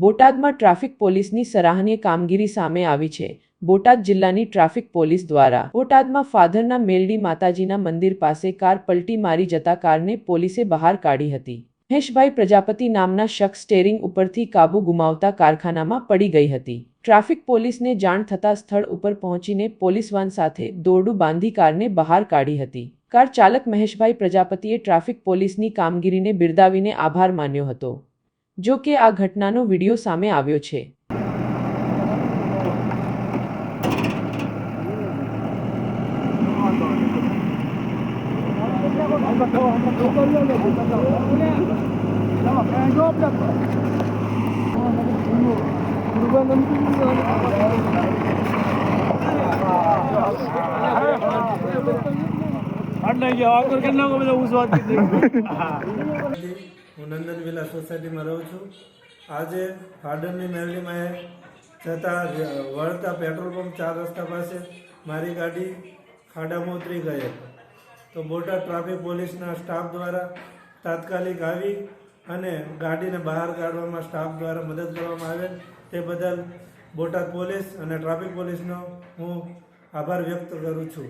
બોટાદમાં ટ્રાફિક પોલીસની સરાહનીય કામગીરી સામે આવી છે. બોટાદ જિલ્લાની ટ્રાફિક પોલીસ દ્વારા બોટાદમાં ફાધરના મેલડી માતાજીના મંદિર પાસે કાર પલટી મારી જતા કારને પોલીસે બહાર કાઢી હતી. મહેશભાઈ પ્રજાપતિ નામના શખ્સ સ્ટેરિંગ ઉપરથી કાબુ ગુમાવતા કારખાનામાં પડી ગઈ હતી. ટ્રાફિક પોલીસને જાણ થતાં સ્થળ ઉપર પહોંચીને પોલીસ વાન સાથે દોરડું બાંધી કારને બહાર કાઢી હતી. કાર ચાલક મહેશભાઈ પ્રજાપતિએ ટ્રાફિક પોલીસની કામગીરીને બિરદાવીને આભાર માન્યો હતો. જો કે આ ઘટનાનો વીડિયો સામે આવ્યો છે. આગળ કેટલા બધા ઉસવાત કીધી હું નંદન વિલા સોસાયટીમાં રહું છું. આજે ફાડરની મેરડીમાં જતા વળતા પેટ્રોલ પંપ ચાર રસ્તા પાસે મારી ગાડી ખાડામાં ઉતરી ગઈ તો બોટાદ ટ્રાફિક પોલીસના સ્ટાફ દ્વારા તાત્કાલિક આવી અને ગાડીને બહાર કાઢવામાં સ્ટાફ દ્વારા મદદ કરવામાં આવે તે બદલ બોટાદ પોલીસ અને ટ્રાફિક પોલીસનો હું આભાર વ્યક્ત કરું છું.